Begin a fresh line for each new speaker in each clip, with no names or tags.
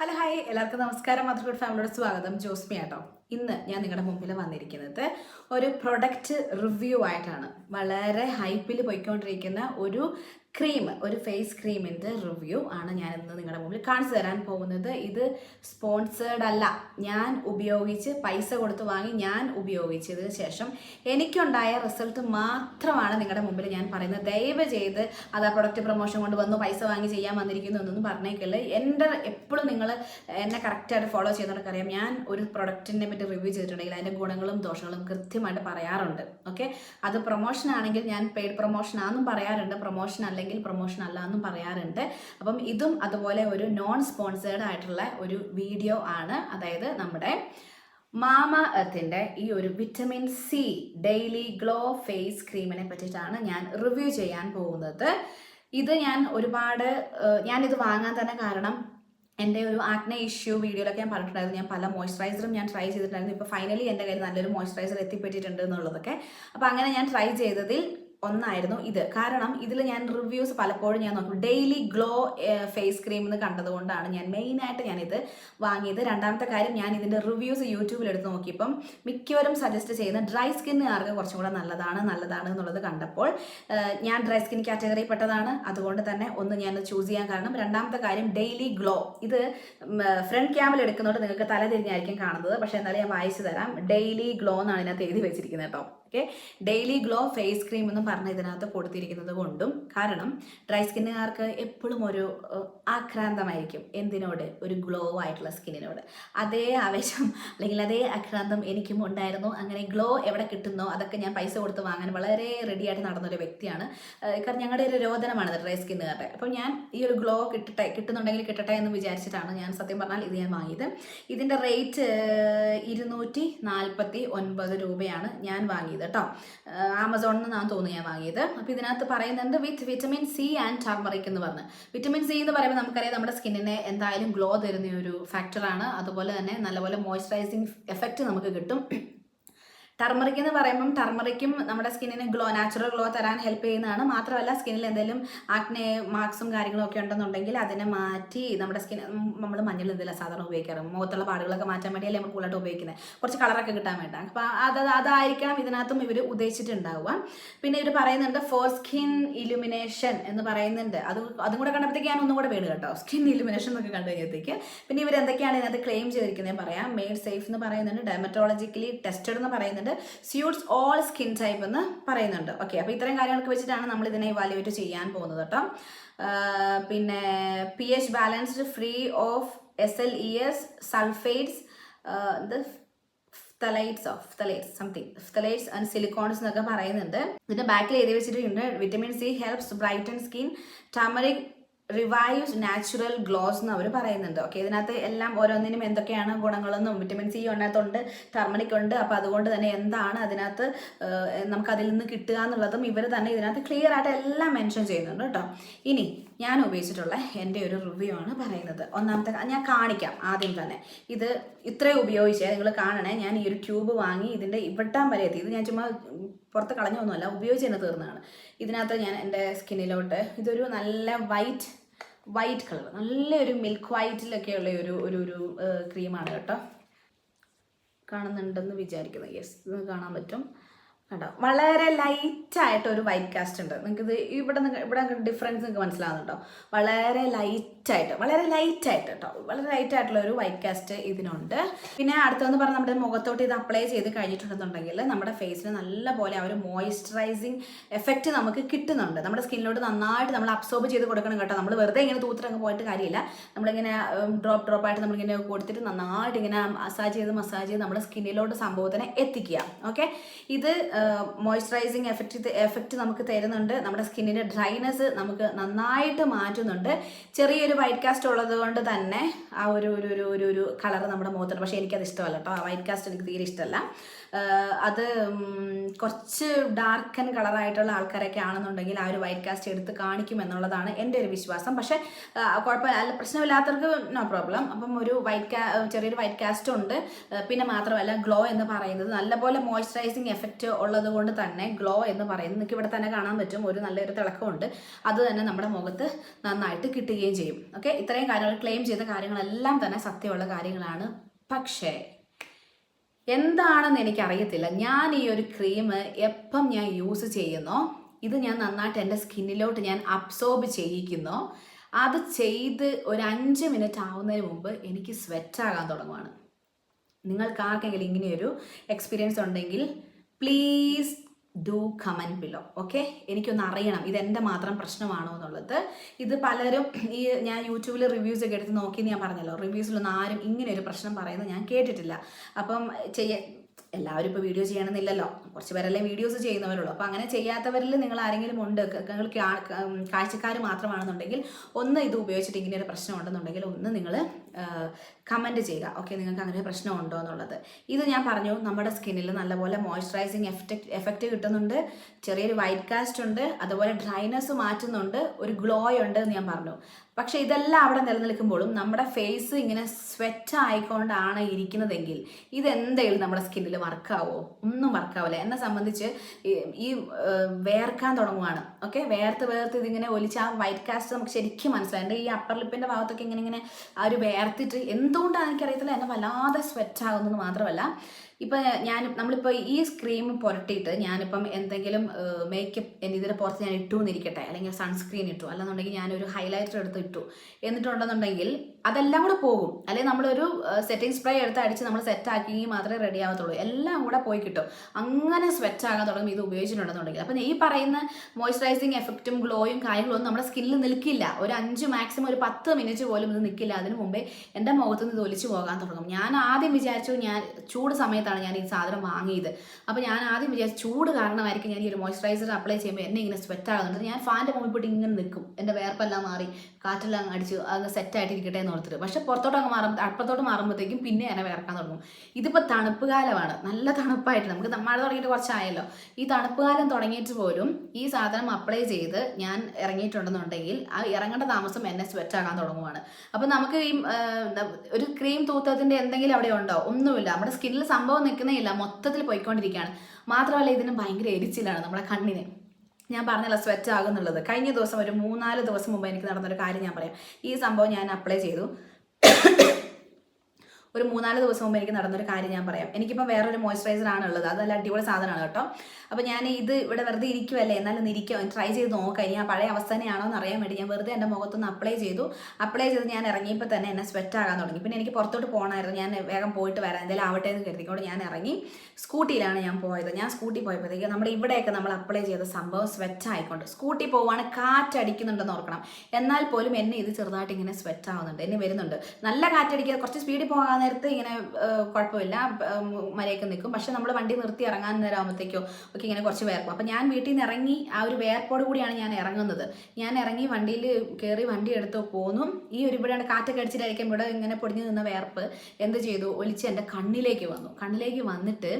Hello hi. എല്ലാവർക്കും നമസ്കാരം. മധുർഗുഡ് ഫാമിലിയുടെ സ്വാഗതം. ജോസ്മി ആട്ടോ. ഇന്ന് ഞാൻ നിങ്ങളുടെ മുമ്പിൽ വന്നിരിക്കുന്നത് ഒരു പ്രൊഡക്റ്റ് റിവ്യൂ ആയിട്ടാണ്. വളരെ ഹൈപ്പിൽ പോയിക്കൊണ്ടിരിക്കുന്ന ഒരു ക്രീം ഒരു ഫേസ് ക്രീമിന്റെ റിവ്യൂ ആണ് ഞാൻ ഇന്ന് നിങ്ങളുടെ മുമ്പിൽ കാണിച്ചു തരാൻ പോകുന്നത്. ഇത് സ്പോൺസേഡ് അല്ല. ഞാൻ ഉപയോഗിച്ച് പൈസ കൊടുത്ത് വാങ്ങി ഞാൻ ഉപയോഗിച്ചതിന് ശേഷം എനിക്കുണ്ടായ റിസൾട്ട് മാത്രമാണ് നിങ്ങളുടെ മുമ്പിൽ ഞാൻ പറയുന്നത്. ദയവ് ചെയ്ത് അത് ആ പ്രൊഡക്റ്റ് പ്രൊമോഷൻ കൊണ്ട് വന്നു പൈസ വാങ്ങി ചെയ്യാൻ വന്നിരിക്കുന്നു എന്നൊന്നും പറഞ്ഞേക്കല്ല. എന്റെ എപ്പോഴും നിങ്ങൾ എന്നെ കറക്റ്റായിട്ട് ഫോളോ ചെയ്യുന്നവർക്ക് അറിയാം. ഞാൻ ഒരു പ്രൊഡക്റ്റിനെ പറ്റി റിവ്യൂ ചെയ്തിട്ടുണ്ടെങ്കിൽ അതിന്റെ ഗുണങ്ങളും ദോഷങ്ങളും കൃത്യമായിട്ട് പറയാറുണ്ട്. ഓക്കെ അത് പ്രൊമോഷൻ ആണെങ്കിൽ ഞാൻ പെയ്ഡ് പ്രൊമോഷൻ ആണെന്നും പറയാറുണ്ട്. പ്രൊമോഷൻ അല്ലെങ്കിൽ പ്രൊമോഷൻ അല്ല എന്നും പറയാറുണ്ട്. അപ്പം ഇതും അതുപോലെ ഒരു നോൺ സ്പോൺസേർഡ് ആയിട്ടുള്ള ഒരു വീഡിയോ ആണ്. അതായത് നമ്മുടെ മാമ എർത്തിന്റെ ഈ ഒരു vitamin C daily glow face ക്രീമിനെ പറ്റിയിട്ടാണ് ഞാൻ റിവ്യൂ ചെയ്യാൻ പോകുന്നത്. ഇത് ഞാൻ ഒരുപാട് ഞാനിത് വാങ്ങാൻ തന്നെ കാരണം എന്റെ ഒരു ആക്നെ ഇഷ്യൂ വീഡിയോയിലൊക്കെ ഞാൻ പറഞ്ഞിട്ടുണ്ടായിരുന്നു. ഞാൻ പല മോയ്സ്ചറൈസറും ഞാൻ ട്രൈ ചെയ്തിട്ടുണ്ടായിരുന്നു. ഇപ്പോൾ ഫൈനലി എന്റെ കയ്യിൽ നല്ലൊരു മോയ്സ്ചറൈസർ എത്തിപ്പെട്ടിട്ടുണ്ട് എന്നുള്ളതൊക്കെ. അപ്പോൾ അങ്ങനെ ഞാൻ ട്രൈ ചെയ്തതിൽ ഒന്നായിരുന്നു ഇത്. കാരണം ഇതിൽ ഞാൻ റിവ്യൂസ് പലപ്പോഴും ഞാൻ നോക്കും. ഡെയിലി ഗ്ലോ ഫേസ് ക്രീം എന്ന് കണ്ടതുകൊണ്ടാണ് ഞാൻ മെയിനായിട്ട് ഞാനിത് വാങ്ങിയത്. രണ്ടാമത്തെ കാര്യം ഞാൻ ഇതിന്റെ റിവ്യൂസ് യൂട്യൂബിൽ എടുത്ത് നോക്കിയപ്പം മിക്കവരും സജസ്റ്റ് ചെയ്യുന്ന ഡ്രൈ സ്കിന്നുകാർക്ക് കുറച്ചും കൂടെ നല്ലതാണ് നല്ലതാണ് എന്നുള്ളത് കണ്ടപ്പോൾ ഞാൻ ഡ്രൈ സ്കിൻ കാറ്റഗറി പെട്ടതാണ് അതുകൊണ്ട് തന്നെ ഒന്ന് ഞാൻ ചൂസ് ചെയ്യാൻ കാരണം രണ്ടാമത്തെ കാര്യം ഡെയിലി ഗ്ലോ ഇത് ഫ്രണ്ട് ക്യാമിൽ എടുക്കുന്നതുകൊണ്ട് നിങ്ങൾക്ക് തല തിരിഞ്ഞായിരിക്കും കാണുന്നത്. പക്ഷേ എന്തായാലും ഞാൻ വായിച്ചു തരാം. ഡെയിലി ഗ്ലോ എന്നാണ് ഇതിനകത്ത് എഴുതി വെച്ചിരിക്കുന്നത് കേട്ടോ. Okay. Daily glow face cream എന്ന് പറഞ്ഞ ഇതിനകത്ത് കൊടുത്തിരിക്കുന്നത് കൊണ്ടും കാരണം ഡ്രൈ സ്കിന്നുകാർക്ക് എപ്പോഴും ഒരു ആക്രാന്തമായിരിക്കും എന്തിനോട്? ഒരു ഗ്ലോ ആയിട്ടുള്ള സ്കിന്നിനോട്. അതേ ആവേശം അല്ലെങ്കിൽ അതേ ആക്രാന്തം എനിക്കും ഉണ്ടായിരുന്നു. അങ്ങനെ ഗ്ലോ എവിടെ കിട്ടുന്നോ അതൊക്കെ ഞാൻ പൈസ കൊടുത്ത് വാങ്ങാൻ വളരെ റെഡി ആയിട്ട് നടന്നൊരു വ്യക്തിയാണ്. കാരണം ഞങ്ങളുടെ ഒരു രോദനമാണ് ഡ്രൈ സ്കിന്നുകാരുടെ. അപ്പോൾ ഞാൻ ഈ ഒരു ഗ്ലോ കിട്ടട്ടെ കിട്ടുന്നുണ്ടെങ്കിൽ കിട്ടട്ടെ എന്ന് വിചാരിച്ചിട്ടാണ് ഞാൻ സത്യം പറഞ്ഞാൽ ഇത് ഞാൻ വാങ്ങിയത്. ഇതിന്റെ റേറ്റ് ഇരുന്നൂറ്റി നാൽപ്പത്തി ഒൻപത് രൂപയാണ് ഞാൻ വാങ്ങിയത്. കേട്ടോ. ആമസോണിൽ നിന്നാണ് തോന്നുന്നു ഞാൻ വാങ്ങിയത്. അപ്പോൾ ഇതിനകത്ത് പറയുന്നുണ്ട് with vitamin C and turmeric എന്ന് പറഞ്ഞ്. വിറ്റമിൻ സി എന്ന് പറയുമ്പോൾ നമുക്കറിയാം നമ്മുടെ സ്കിന്നിനെ എന്തായാലും ഗ്ലോ തരുന്ന ഒരു ഫാക്ടറാണ് അതുപോലെ തന്നെ നല്ലപോലെ മോയ്സ്ചറൈസിങ് എഫക്റ്റ് നമുക്ക് കിട്ടും. ടർമറിക് എന്ന് പറയുമ്പം ടർമറിക്കും നമ്മുടെ സ്കിന്നിന് ഗ്ലോ നാച്ചുറൽ ഗ്ലോ തരാൻ ഹെൽപ്പ് ചെയ്യുന്നതാണ്. മാത്രമല്ല സ്കിന്നിൽ എന്തെങ്കിലും ആക്നെ മാർക്സും കാര്യങ്ങളും ഒക്കെ ഉണ്ടെന്നുണ്ടെങ്കിൽ അതിനെ മാറ്റി നമ്മുടെ സ്കിൻ നമ്മൾ മഞ്ഞൾ എന്തെല്ലാം സാധാരണ ഉപയോഗിക്കാറ്. മുഖത്തുള്ള പാടുകളൊക്കെ മാറ്റാൻ വേണ്ടിയല്ലേ നമ്മൾ കൂടുതലായിട്ട് ഉപയോഗിക്കുന്നത് കുറച്ച് കളറൊക്കെ കിട്ടാൻ വേണ്ട അപ്പോൾ അത് അതായിരിക്കണം ഇതിനകത്തും ഇവർ ഉദ്ദേശിച്ചിട്ടുണ്ടാവുക. പിന്നെ ഇവർ പറയുന്നുണ്ട് ഫോർ സ്കിൻ ഇലുമിനേഷൻ എന്ന് പറയുന്നുണ്ട്. അത് അതും കൂടെ കണ്ടപ്പോഴത്തേക്ക് ഞാൻ ഒന്നും കൂടെ വീട് കേട്ടോ. സ്കിൻ ഇലുമിനേഷൻ എന്നൊക്കെ കണ്ടു കഴിഞ്ഞപ്പോഴത്തേക്ക്. പിന്നെ ഇവർ എന്തൊക്കെയാണ് ഇതിനകത്ത് ക്ലെയിം ചെയ്തിരിക്കുന്നത് പറയാം. മെയ്ഡ് സേഫ് എന്ന് പറയുന്നുണ്ട്. ഡെമറ്റോളജിക്കലി ടെസ്റ്റഡ് എന്ന് പറയുന്നുണ്ട്. സ്യൂട്ട്സ് ഓൾ സ്കിൻ ടൈപ്പ് എന്ന് പറയുന്നുണ്ട്. ഓക്കെ അപ്പോൾ ഇത്തരം കാര്യങ്ങളൊക്കെ വെച്ചിട്ടാണ് നമ്മൾ ഇതിനെ ഇവാലുവേറ്റ് ചെയ്യാൻ പോകുന്നത് കേട്ടോ. പിന്നെ P H balanced free of S L E S sulphates ഇത് phthalates of phthalates something phthalates and silicones എന്നൊക്കെ പറയുന്നുണ്ട്. ഇതിന്റെ ബാക്കിൽ എഴുതി വെച്ചിട്ടുണ്ട്. Vitamin C helps brighten skin turmeric revives natural glows എന്ന് അവർ പറയുന്നുണ്ട്. ഓക്കെ ഇതിനകത്ത് എല്ലാം ഓരോന്നിനും എന്തൊക്കെയാണ് ഗുണങ്ങളെന്നും വിറ്റമിൻ സി അതിനകത്തുണ്ട് ടർമറിക് ഉണ്ട്. അപ്പോൾ അതുകൊണ്ട് തന്നെ എന്താണ് അതിനകത്ത് നമുക്ക് അതിൽ നിന്ന് കിട്ടുക എന്നുള്ളതും ഇവർ തന്നെ ഇതിനകത്ത് ക്ലിയർ ആയിട്ട് എല്ലാം മെൻഷൻ ചെയ്യുന്നുണ്ട് കേട്ടോ. ഇനി ഞാൻ ഉപയോഗിച്ചിട്ടുള്ള എന്റെ ഒരു റിവ്യൂ ആണ് പറയുന്നത്. ഒന്നാമത്തെ ഞാൻ കാണിക്കാം ആദ്യം തന്നെ. ഇത് ഇത്രയും ഉപയോഗിച്ച് നിങ്ങൾ കാണണേ. ഞാൻ ഈ ഒരു ട്യൂബ് വാങ്ങി ഇതിന്റെ ഇവിട്ടാൻ വരെ എത്തി. ഇത് ഞാൻ ചുമ്മാ പുറത്ത് കളഞ്ഞൊന്നുമല്ല ഉപയോഗിച്ച് തന്നെ തീർന്നതാണ്. ഇതിനകത്ത് ഞാൻ എന്റെ സ്കിന്നിലോട്ട് ഇതൊരു നല്ല വൈറ്റ് വൈറ്റ് കളർ നല്ലൊരു മിൽക്ക് വൈറ്റിലൊക്കെ ഉള്ള ഒരു ഒരു ഒരു ക്രീമാണ് കേട്ടോ. കാണുന്നുണ്ടെന്ന് വിചാരിക്കുന്നു. യെസ് കാണാൻ പറ്റും. കണ്ടോ? വളരെ ലൈറ്റായിട്ട് ഒരു വൈറ്റ് കാസ്റ്റ് ഉണ്ട്. നിങ്ങൾക്ക് ഇത് ഇവിടെ ഇവിടെ ഡിഫറൻസ് നിങ്ങൾക്ക് മനസ്സിലാവുന്നുണ്ടോ? വളരെ ലൈറ്റായിട്ട് വളരെ ലൈറ്റായിട്ട് കേട്ടോ വളരെ ലൈറ്റ് ആയിട്ടുള്ള ഒരു വൈറ്റ് കാസ്റ്റ് ഇതിനുണ്ട്. പിന്നെ അടുത്തതെന്ന് പറഞ്ഞാൽ നമ്മുടെ മുഖത്തോട്ട് ഇത് അപ്ലൈ ചെയ്ത് കഴിഞ്ഞിട്ടുണ്ടെന്നുണ്ടെങ്കിൽ നമ്മുടെ ഫേസിന് നല്ലപോലെ ആ ഒരു മോയ്സ്ചറൈസിങ് എഫക്റ്റ് നമുക്ക് കിട്ടുന്നുണ്ട്. നമ്മുടെ സ്കിന്നിലോട്ട് നന്നായിട്ട് നമ്മൾ അബ്സോർബ് ചെയ്ത് കൊടുക്കണം കേട്ടോ. നമ്മൾ വെറുതെ ഇങ്ങനെ തൂത്തിറങ്ങ് പോയിട്ട് കാര്യമില്ല. നമ്മളിങ്ങനെ ഡ്രോപ്പ് ഡ്രോപ്പ് ആയിട്ട് നമ്മളിങ്ങനെ കൊടുത്തിട്ട് നന്നായിട്ട് ഇങ്ങനെ മസാജ് ചെയ്ത് മസാജ് ചെയ്ത് നമ്മുടെ സ്കിന്നിലോട്ട് സംഭവത്തിനെ എത്തിക്കുക. ഓക്കെ ഇത് മോയ്സ്ചറൈസിങ് എഫക്റ്റ് എഫക്റ്റ് നമുക്ക് തരുന്നുണ്ട്. നമ്മുടെ സ്കിന്നിന്റെ ഡ്രൈനെസ് നമുക്ക് നന്നായിട്ട് മാറ്റുന്നുണ്ട്. ചെറിയൊരു വൈറ്റ് കാസ്റ്റ് ഉള്ളത് കൊണ്ട് തന്നെ ആ ഒരു ഒരു ഒരു ഒരു കളർ നമ്മുടെ മുഖത്തുണ്ട് പക്ഷേ എനിക്കത് ഇഷ്ടമല്ല കേട്ടോ. ആ വൈറ്റ് കാസ്റ്റ് എനിക്ക് തീരെ ഇഷ്ടമല്ല. അത് കുറച്ച് കുറച്ച് ഡാർക്കൻ കളറായിട്ടുള്ള ആൾക്കാരൊക്കെ ആണെന്നുണ്ടെങ്കിൽ ആ ഒരു വൈറ്റ് കാസ്റ്റ് എടുത്ത് കാണിക്കും എന്നുള്ളതാണ് എന്റെ ഒരു വിശ്വാസം. പക്ഷേ കുഴപ്പമില്ല. പ്രശ്നമില്ലാത്തവർക്ക് നോ പ്രോബ്ലം അപ്പം ഒരു വൈറ്റ് കാ ചെറിയൊരു വൈറ്റ് കാസ്റ്റ് ഉണ്ട്. പിന്നെ മാത്രമല്ല ഗ്ലോ എന്ന് പറയുന്നത് നല്ലപോലെ മോയ്സ്ചറൈസിങ് എഫക്റ്റ് ഉള്ള ഉള്ളത് കൊണ്ട് തന്നെ ഗ്ലോ എന്ന് പറയുന്നത് നിങ്ങൾക്ക് ഇവിടെ തന്നെ കാണാൻ പറ്റും. ഒരു നല്ലൊരു തിളക്കമുണ്ട്. അത് തന്നെ നമ്മുടെ മുഖത്ത് നന്നായിട്ട് കിട്ടുകയും ചെയ്യും. ഓക്കെ? ഇത്രയും കാര്യങ്ങൾ ക്ലെയിം ചെയ്ത കാര്യങ്ങളെല്ലാം തന്നെ സത്യമുള്ള കാര്യങ്ങളാണ്. പക്ഷേ എന്താണെന്ന് എനിക്കറിയത്തില്ല. ഞാൻ ഈ ഒരു ക്രീം എപ്പം ഞാൻ യൂസ് ചെയ്യുന്നോ ഇത് ഞാൻ നന്നായിട്ട് എന്റെ സ്കിന്നിലോട്ട് ഞാൻ അബ്സോർബ് ചെയ്യിക്കുന്നു. അത് ചെയ്ത് ഒരു അഞ്ച് മിനിറ്റ് ആവുന്നതിന് മുമ്പ് എനിക്ക് സ്വെറ്റ് ആകാൻ തുടങ്ങുവാണ്. നിങ്ങൾക്ക് ആർക്കെങ്കിലും ഇങ്ങനെയൊരു എക്സ്പീരിയൻസ് ഉണ്ടെങ്കിൽ please do comment below okay എനിക്കൊന്ന് അറിയണം ഇതെന്റെ മാത്രം പ്രശ്നമാണോ എന്നുള്ളത്. ഇത് പലരും ഈ ഞാൻ യൂട്യൂബിൽ റിവ്യൂസ് ഒക്കെ എടുത്ത് നോക്കി ഞാൻ പറഞ്ഞല്ലോ. റിവ്യൂസിലൊന്നും ആരും ഇങ്ങനെ ഒരു പ്രശ്നം പറയുന്നത് ഞാൻ കേട്ടിട്ടില്ല. അപ്പം ചെയ്യ എല്ലാവരും ഇപ്പോൾ വീഡിയോ ചെയ്യണമെന്നില്ലല്ലോ. കുറച്ച് പേരല്ലേ വീഡിയോസ് ചെയ്യുന്നവരുള്ളൂ. അപ്പോൾ അങ്ങനെ ചെയ്യാത്തവരിൽ നിങ്ങൾ ആരെങ്കിലും ഉണ്ട് നിങ്ങൾ കാഴ്ചക്കാർ മാത്രമാണെന്നുണ്ടെങ്കിൽ ഒന്ന് ഇത് ഉപയോഗിച്ചിട്ട് ഇങ്ങനെ ഒരു പ്രശ്നം ഉണ്ടെന്നുണ്ടെങ്കിൽ ഒന്ന് നിങ്ങൾ കമന്റ് ചെയ്യുക. ഓക്കെ നിങ്ങൾക്ക് അങ്ങനെ പ്രശ്നം ഉണ്ടോ എന്നുള്ളത്. ഇത് ഞാൻ പറഞ്ഞു നമ്മുടെ സ്കിന്നിൽ നല്ലപോലെ മോയ്സ്ചറൈസിങ് എഫക്റ്റ് എഫക്റ്റ് കിട്ടുന്നുണ്ട്. ചെറിയൊരു വൈറ്റ് കാസ്റ്റ് ഉണ്ട്. അതുപോലെ ഡ്രൈനെസ് മാറ്റുന്നുണ്ട്. ഒരു ഗ്ലോ ഉണ്ട് എന്ന് ഞാൻ പറഞ്ഞു. പക്ഷേ ഇതെല്ലാം അവിടെ നിലനിൽക്കുമ്പോഴും നമ്മുടെ ഫേസ് ഇങ്ങനെ സ്വെറ്റ് ആയിക്കൊണ്ടാണ് ഇരിക്കുന്നതെങ്കിൽ ഇതെന്തെങ്കിലും നമ്മുടെ സ്കിന്നിൽ വർക്കാവോ ഒന്നും വർക്കാവില്ല എന്നെ സംബന്ധിച്ച് ഈ- വേർക്കാൻ തുടങ്ങുവാണ്. ഓക്കെ വേർത്ത് വേർത്ത് ഇതിങ്ങനെ ഒലിച്ച് ആ വൈറ്റ് കാസ്റ്റ് നമുക്ക് ശരിക്കും മനസ്സിലായി. എന്റെ ഈ അപ്പർ ലിപ്പിന്റെ ഭാഗത്തൊക്കെ ഇങ്ങനെ ഇങ്ങനെ ആ ഒരു വേർത്തിട്ട് എന്തുകൊണ്ടാണ് എനിക്കറിയത്തില്ല എന്നെ വല്ലാതെ സ്വെറ്റ് ആകുന്നത് മാത്രമല്ല. ഇപ്പം ഞാൻ നമ്മളിപ്പോൾ ഈ ക്രീം പുരട്ടിയിട്ട് ഞാനിപ്പം എന്തെങ്കിലും മേക്കപ്പ് ഇതിന് പുറത്ത് ഞാൻ ഇട്ടു എന്നിരിക്കട്ടെ അല്ലെങ്കിൽ സൺസ്ക്രീൻ ഇട്ടു അല്ലെന്നുണ്ടെങ്കിൽ ഞാനൊരു ഹൈലൈറ്റർ എടുത്ത് ഇട്ടു എന്നിട്ടുണ്ടെന്നുണ്ടെങ്കിൽ അതെല്ലാം കൂടെ പോകും. അല്ലെങ്കിൽ നമ്മളൊരു സെറ്റിംഗ് സ്പ്രേ എടുത്ത് അടിച്ച് നമ്മൾ സെറ്റ് ആക്കി മാത്രമേ റെഡി ആവത്തുള്ളൂ. എല്ലാം കൂടെ പോയി കിട്ടും. അങ്ങനെ സ്വെറ്റ് ആകാൻ തുടങ്ങും. ഇത് ഉപയോഗിച്ചിട്ടുണ്ടെന്നുണ്ടെങ്കിൽ. അപ്പം ഈ പറയുന്ന മോയ്സ്ചറൈസിങ് എഫക്റ്റും ഗ്ലോയും കാര്യങ്ങളൊന്നും നമ്മുടെ സ്കിന്നിൽ നിൽക്കില്ല. ഒരു അഞ്ച് മാക്സിമം ഒരു പത്ത് മിനിറ്റ് പോലും ഇത് നിൽക്കില്ല. അതിന് മുമ്പേ എന്റെ മുഖത്ത് നിന്ന് ഇത് ഒലിച്ചു പോകാൻ തുടങ്ങും. ഞാൻ ആദ്യം വിചാരിച്ചു ഞാൻ ചൂട് സമയത്താണ് ഞാൻ ഈ സാധനം വാങ്ങിയത്. അപ്പോൾ ഞാൻ ആദ്യം വിചാരിച്ചു ചൂട് കാരണമായിരിക്കും ഞാൻ ഈ ഒരു മോയ്സ്ചറൈസർ അപ്ലൈ ചെയ്യുമ്പോൾ എന്നെ ഇങ്ങനെ സ്വെറ്റ് ആകുന്നുണ്ട് ഞാൻ ഫാന്റെ മുമ്പിൽ പോയിട്ട് ഇങ്ങനെ നിൽക്കും എന്റെ വേർപ്പെല്ലാം മാറി കാറ്റെല്ലാം അടിച്ച് അങ്ങ് സെറ്റ് ഇരിക്കട്ടെ എന്ന് ഓർത്തിട്ട്. പക്ഷേ പുറത്തോട്ട് അങ്ങ് മാറും അപ്പുറത്തോട്ട് മാറുമ്പോഴത്തേക്കും പിന്നെ എന്നെ വേർക്കാൻ തുടങ്ങും. ഇതിപ്പോൾ തണുപ്പ് കാലമാണ്. നല്ല തണുപ്പായിട്ട് നമുക്ക് മഴ തുടങ്ങിയിട്ട് കുറച്ചായല്ലോ. ഈ തണുപ്പ് കാലം തുടങ്ങിയിട്ട് പോലും ഈ സാധനം അപ്ലൈ ചെയ്ത് ഞാൻ ഇറങ്ങിയിട്ടുണ്ടെന്നുണ്ടെങ്കിൽ ആ ഇറങ്ങേണ്ട താമസം എന്നെ സ്വെറ്റ് ആകാൻ തുടങ്ങുവാണ്. അപ്പം നമുക്ക് ഈ ഒരു ക്രീം തൂത്തത്തിന്റെ എന്തെങ്കിലും അവിടെ ഉണ്ടോ? ഒന്നുമില്ല. നമ്മുടെ സ്കിന്നിൽ സംഭവം നിൽക്കുന്നേ ഇല്ല മൊത്തത്തിൽ പോയിക്കൊണ്ടിരിക്കുകയാണ്. മാത്രമല്ല ഇതിന് ഭയങ്കര എരിച്ചിലാണ് നമ്മുടെ കണ്ണിന്. ഞാൻ പറഞ്ഞല്ലോ സ്വെറ്റ് ആകുന്നുള്ളത്. കഴിഞ്ഞ ദിവസം ഒരു മൂന്നാൽ ദിവസം മുമ്പ് എനിക്ക് നടന്നൊരു കാര്യം ഞാൻ പറയാം. ഈ സംഭവം ഞാൻ അപ്ലൈ ചെയ്തു. ഒരു മൂന്നാൽ ദിവസം മുമ്പ് എനിക്ക് നടന്നൊരു കാര്യം ഞാൻ പറയാം. എനിക്കിപ്പോൾ വേറൊരു ആണ് ഉള്ളത് അതല്ല അടിപൊളി സാധനമാണ് കേട്ടോ. അപ്പോൾ ഞാൻ ഇത് ഇവിടെ വെറുതെ ഇരിക്കുമല്ലേ എന്നാലും ഇരിക്കുമോ ഇരിക്കാം ട്രൈ ചെയ്ത് നോക്കാം. ഇനി ആ പഴയ അവസ്ഥ തന്നെയാണോ എന്ന് അറിയാൻ വേണ്ടി ഞാൻ വെറുതെ എന്റെ മുഖത്തൊന്ന് അപ്ലൈ ചെയ്തു. അപ്ലൈ ചെയ്ത് ഞാൻ ഇറങ്ങിയപ്പോൾ തന്നെ എന്നെ സ്വെറ്റ് ആകാൻ തുടങ്ങി. പിന്നെ എനിക്ക് പുറത്തോട്ട് പോകണമായിരുന്നു. ഞാൻ വേഗം പോയിട്ട് വരാം. എന്തെങ്കിലും ആവട്ടെ എന്ന് കരുതിക്കൊണ്ട് ഞാൻ ഇറങ്ങി. സ്കൂട്ടിയിലാണ് ഞാൻ പോയത്. ഞാൻ സ്കൂട്ടി പോയപ്പോഴത്തേക്ക് നമ്മുടെ ഇവിടെയൊക്കെ നമ്മൾ അപ്ലൈ ചെയ്ത സംഭവം സ്വെറ്റ് ആയിക്കൊണ്ട്. സ്കൂട്ടി പോവാണ് കാറ്റടിക്കുന്നുണ്ടെന്ന് ഓർക്കണം. എന്നാൽ പോലും എന്നെ ഇത് ചെറുതായിട്ട് ഇങ്ങനെ സ്വെറ്റ് ആവുന്നുണ്ട്. എന്നെ വരുന്നുണ്ട്. നല്ല കാറ്റടിക്കുക കുറച്ച് സ്പീഡിൽ പോകാൻ നേരത്ത് ഇങ്ങനെ കുഴപ്പമില്ല. മരയൊക്കെ നിൽക്കും പക്ഷെ നമ്മൾ വണ്ടി നിർത്തി ഇറങ്ങാൻ നേരം ആകുമ്പോഴത്തേക്കോ ഒക്കെ ഇങ്ങനെ കുറച്ച് വേർക്കും. അപ്പം ഞാൻ വീട്ടിൽ നിന്ന് ഇറങ്ങി ആ ഒരു വേർപ്പോട് കൂടിയാണ് ഞാൻ ഇറങ്ങുന്നത്. ഞാൻ ഇറങ്ങി വണ്ടിയിൽ കയറി വണ്ടി എടുത്ത് പോന്നു. ഈ ഒരു ഇവിടെയാണ് കാറ്റൊക്കെ അടിച്ചിട്ടായിരിക്കും ഇവിടെ ഇങ്ങനെ പൊടിഞ്ഞു നിന്ന വേർപ്പ്. എന്ത് ചെയ്തു? ഒലിച്ച് എന്റെ കണ്ണിലേക്ക് വന്നു. കണ്ണിലേക്ക് വന്നിട്ട്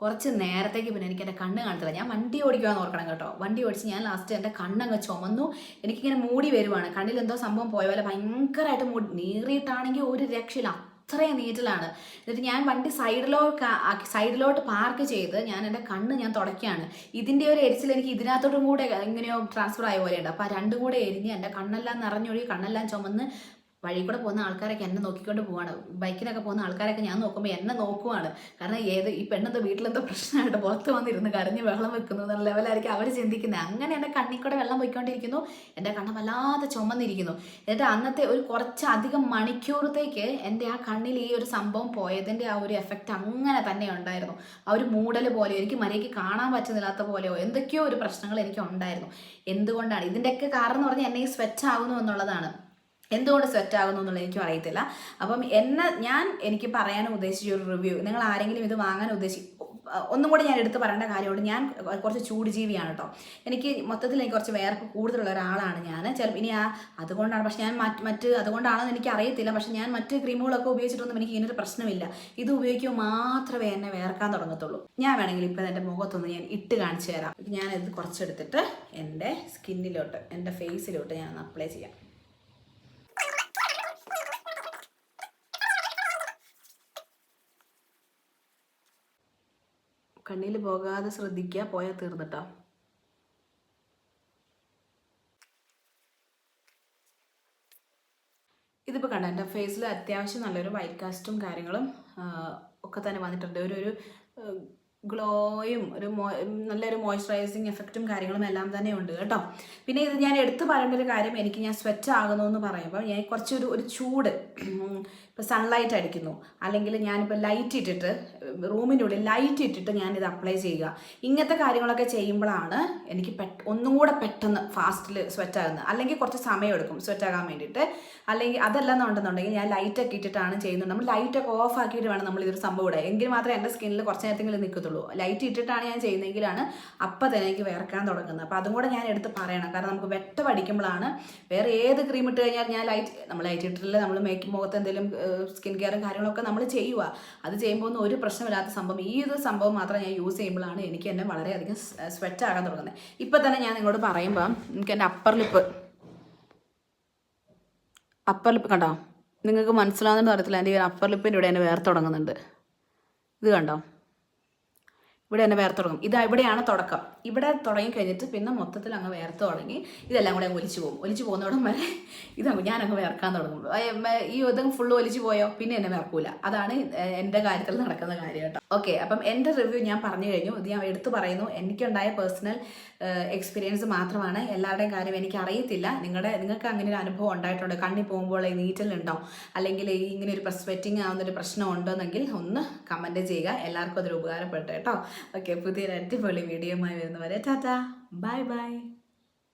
കുറച്ച് നേരത്തേക്ക് പിന്നെ എനിക്ക് എന്റെ കണ്ണ് കാണത്തില്ല. ഞാൻ വണ്ടി ഓടിക്കുവാന്ന് ഓർക്കണം കേട്ടോ. വണ്ടി ഓടിച്ച് ഞാൻ ലാസ്റ്റ് എന്റെ കണ്ണങ്ങ് ചുമന്നു. എനിക്കിങ്ങനെ മൂടി വരുവാണ്. കണ്ണിൽ എന്തോ സംഭവം പോയ പോലെ ഭയങ്കരമായിട്ട് മൂടി നീറിയിട്ടാണെങ്കിൽ ഒരു രക്ഷയില്ല. അത്രയും നീറ്റിലാണ്. എന്നിട്ട് ഞാൻ വണ്ടി സൈഡിലോട്ട് സൈഡിലോട്ട് പാർക്ക് ചെയ്ത് ഞാൻ എന്റെ കണ്ണ് ഞാൻ തുടയ്ക്കുകയാണ്. ഇതിന്റെ ഒരു എരിച്ചിൽ എനിക്ക് ഇതിനകത്തോട്ടും കൂടെ എങ്ങനെയോ ട്രാൻസ്ഫർ ആയ പോലെയുണ്ട്. അപ്പോൾ ആ രണ്ടും കൂടെ എരിഞ്ഞ് എന്റെ കണ്ണെല്ലാം നിറഞ്ഞൊഴുകി കണ്ണെല്ലാം ചുമന്ന് വഴി കൂടെ പോകുന്ന ആൾക്കാരൊക്കെ എന്നെ നോക്കിക്കൊണ്ട് പോവാണ്. ബൈക്കിനൊക്കെ പോകുന്ന ആൾക്കാരൊക്കെ ഞാൻ നോക്കുമ്പോൾ എന്നെ നോക്കുവാണ്. കാരണം ഏത് ഈ പെണ്ണെന്തോ വീട്ടിലെന്തോ പ്രശ്നമായിട്ട് പുറത്ത് വന്നിരുന്ന് കരഞ്ഞ് വെള്ളം വെക്കുന്നു എന്നുള്ള ലെവലായിരിക്കും അവർ ചിന്തിക്കുന്നത് അങ്ങനെ എന്റെ കണ്ണിൽ കൂടെ വെള്ളം പോയിക്കൊണ്ടിരിക്കുന്നു. എന്റെ കണ്ണ് വല്ലാതെ ചുമന്നിരിക്കുന്നു. എന്നിട്ട് അന്നത്തെ ഒരു കുറച്ചധികം മണിക്കൂറത്തേക്ക് എന്റെ ആ കണ്ണിൽ ഈ ഒരു സംഭവം പോയതിന്റെ ആ ഒരു എഫക്റ്റ് അങ്ങനെ തന്നെ ഉണ്ടായിരുന്നു. ആ ഒരു മൂടൽ പോലെയോ എനിക്ക് മര്യാദയ്ക്ക് കാണാൻ പറ്റുന്നില്ലാത്ത പോലെയോ എന്തൊക്കെയോ ഒരു പ്രശ്നങ്ങൾ എനിക്ക് ഉണ്ടായിരുന്നു. എന്തുകൊണ്ടാണ്? ഇതിന്റെയൊക്കെ കാരണം എന്ന് പറഞ്ഞാൽ എന്നെ ഈ സ്വെറ്റ് ആകുന്നു എന്നുള്ളതാണ്. എന്തുകൊണ്ട് സെറ്റ് ആകുന്നു എന്നുള്ളത് എനിക്കും അറിയത്തില്ല. അപ്പം എന്നെ ഞാൻ എനിക്ക് പറയാൻ ഉദ്ദേശിച്ച ഒരു റിവ്യൂ നിങ്ങൾ ആരെങ്കിലും ഇത് വാങ്ങാൻ ഉദ്ദേശി ഒന്നും കൂടി ഞാൻ എടുത്ത് പറയേണ്ട കാര്യമുണ്ട്. ഞാൻ കുറച്ച് ചൂട് ജീവിയാണ് കേട്ടോ. എനിക്ക് മൊത്തത്തിൽ എനിക്ക് കുറച്ച് വേർപ്പ് കൂടുതലുള്ള ഒരാളാണ് ഞാൻ. ചിലപ്പോൾ ഇനി ആ അതുകൊണ്ടാണ് പക്ഷെ ഞാൻ മറ്റ് മറ്റ് അതുകൊണ്ടാണെന്ന് എനിക്ക് അറിയത്തില്ല. പക്ഷെ ഞാൻ മറ്റ് ക്രീമുകളൊക്കെ ഉപയോഗിച്ചിട്ടൊന്നും എനിക്ക് ഇങ്ങനൊരു പ്രശ്നമില്ല. ഇത് ഉപയോഗിക്കുമ്പോൾ മാത്രമേ എന്നെ വേർക്കാൻ തുടങ്ങത്തുള്ളൂ. ഞാൻ വേണമെങ്കിൽ ഇപ്പം എന്റെ മുഖത്തൊന്ന് ഞാൻ ഇട്ട് കാണിച്ചു തരാം. ഞാൻ ഇത് കുറച്ചെടുത്തിട്ട് എന്റെ സ്കിന്നിലോട്ട് എന്റെ ഫേസിലോട്ട് ഞാൻ അപ്ലൈ ചെയ്യാം. കണ്ണിൽ പോകാതെ ശ്രദ്ധിക്കുക പോയാൽ തീർന്നിട്ടോ. ഇതിപ്പോൾ കണ്ട എന്റെ ഫേസിൽ അത്യാവശ്യം നല്ലൊരു വൈറ്റ് കാസ്റ്റും കാര്യങ്ങളും ഒക്കെ തന്നെ വന്നിട്ടുണ്ട്. ഒരു ഒരു ഗ്ലോയും ഒരു നല്ലൊരു മോയ്സ്ചറൈസിങ് എഫക്റ്റും കാര്യങ്ങളും എല്ലാം തന്നെ ഉണ്ട് കേട്ടോ. പിന്നെ ഇത് ഞാൻ എടുത്തു പറയേണ്ട ഒരു കാര്യം എനിക്ക് ഞാൻ സ്വെറ്റ് ആകുന്നു എന്ന് പറയുമ്പോൾ ഞാൻ കുറച്ചൊരു ഒരു ചൂട് ഇപ്പോൾ സൺലൈറ്റ് അടിക്കുന്നു. അല്ലെങ്കിൽ ഞാനിപ്പോൾ ലൈറ്റ് ഇട്ടിട്ട് റൂമിനുള്ളിൽ ലൈറ്റ് ഇട്ടിട്ട് ഞാനിത് അപ്ലൈ ചെയ്യുക. ഇങ്ങനത്തെ കാര്യങ്ങളൊക്കെ ചെയ്യുമ്പോഴാണ് എനിക്ക് പെട്ട് ഒന്നും കൂടെ പെട്ടെന്ന് ഫാസ്റ്റിൽ സ്വെറ്റ് ആകുന്നത്. അല്ലെങ്കിൽ കുറച്ച് സമയം എടുക്കും സ്വെറ്റ് ആകാൻ വേണ്ടിയിട്ട്. അല്ലെങ്കിൽ അതല്ല എന്നുണ്ടെന്നുണ്ടെങ്കിൽ ഞാൻ ലൈറ്റൊക്കെ ഇട്ടിട്ടാണ് ചെയ്യുന്നത്. നമ്മൾ ലൈറ്റൊക്കെ ഓഫ് ആക്കിയിട്ട് വേണം നമ്മൾ ഇതൊരു സംഭവം ഇടുക എങ്കിൽ മാത്രമേ എന്റെ സ്കിന്നിൽ കുറച്ച് നേരത്തെങ്കിലും നിൽക്കത്തുള്ളൂ. ലൈറ്റ് ഇട്ടിട്ടാണ് ഞാൻ ചെയ്യുന്നതെങ്കിലാണ് അപ്പം തന്നെ എനിക്ക് വേർക്കാൻ തുടങ്ങുന്നത്. അപ്പോൾ അതും കൂടെ ഞാൻ എടുത്ത് പറയണം. കാരണം നമുക്ക് വെട്ടം അടിക്കുമ്പോഴാണ് വേറെ ഏത് ക്രീം ഇട്ട് കഴിഞ്ഞാൽ ഞാൻ ലൈറ്റ് നമ്മൾ ലൈറ്റ് ഇട്ടിട്ടില്ല നമ്മൾ മേക്ക് മുഖത്ത് എന്തെങ്കിലും സ്കിൻ കെയറും കാര്യങ്ങളൊക്കെ നമ്മൾ ചെയ്യുക. അത് ചെയ്യുമ്പോൾ ഒന്നും ഒരു പ്രശ്നമില്ലാത്ത സംഭവം. ഈ ഒരു സംഭവം മാത്രം ഞാൻ യൂസ് ചെയ്യുമ്പോഴാണ് എനിക്ക് എന്നെ വളരെയധികം സ്വെറ്റ് ആകാൻ തുടങ്ങുന്നത്. ഇപ്പം തന്നെ ഞാൻ നിങ്ങളോട് പറയുമ്പോൾ എനിക്ക് എന്റെ അപ്പർ ലിപ്പ് അപ്പർ ലിപ്പ് കണ്ടോ? നിങ്ങൾക്ക് മനസ്സിലാകുന്ന അറിയത്തില്ല എന്റെ ഈ അപ്പർ ലിപ്പിന്റെ ഇവിടെ എന്നെ വേർ തുടങ്ങുന്നുണ്ട്. ഇത് കണ്ടോ? ഇവിടെ തന്നെ വേർത്ത് തുടങ്ങും ഇത് ഇവിടെയാണ് തുടക്കം. ഇവിടെ തുടങ്ങി കഴിഞ്ഞിട്ട് പിന്നെ മൊത്തത്തിൽ അങ്ങ് വേർത്ത് തുടങ്ങി. ഇതെല്ലാം കൂടെ അങ്ങ് ഒലിച്ചു പോകും. ഒലിച്ചു പോകുന്നവിടം വരെ ഇത് ഞാനങ്ങ് വേർക്കാൻ തുടങ്ങും. ഈ ഇതും ഫുള്ള് ഒലിച്ചു പോയോ? പിന്നെ എന്നെ വേർക്കൂല. അതാണ് എന്റെ കാര്യത്തിൽ നടക്കുന്ന കാര്യം കേട്ടോ. ഓക്കെ അപ്പം എന്റെ റിവ്യൂ ഞാൻ പറഞ്ഞു കഴിഞ്ഞു. ഇത് ഞാൻ എടുത്തു പറയുന്നു. എനിക്കുണ്ടായ പേഴ്സണൽ എക്സ്പീരിയൻസ് മാത്രമാണ്. എല്ലാവരുടെയും കാര്യം എനിക്ക് അറിയത്തില്ല നിങ്ങളുടെ നിങ്ങൾക്ക് അങ്ങനെ ഒരു അനുഭവം ഉണ്ടായിട്ടുണ്ട്. കണ്ണി പോകുമ്പോൾ ഈ നീറ്റലുണ്ടോ അല്ലെങ്കിൽ ഈ ഇങ്ങനെ ഒരു സ്വെറ്റിംഗ് ആവുന്ന ഒരു പ്രശ്നം ഉണ്ടെന്നെങ്കിൽ ഒന്ന് കമന്റ് ചെയ്യുക. എല്ലാവർക്കും അതൊരു ഉപകാരപ്പെട്ടു കേട്ടോ. ഓക്കെ പുതിയൊരു അടിപൊളി വീഡിയോയുമായി വരുന്നവരെ ടാറ്റ. Bye bye.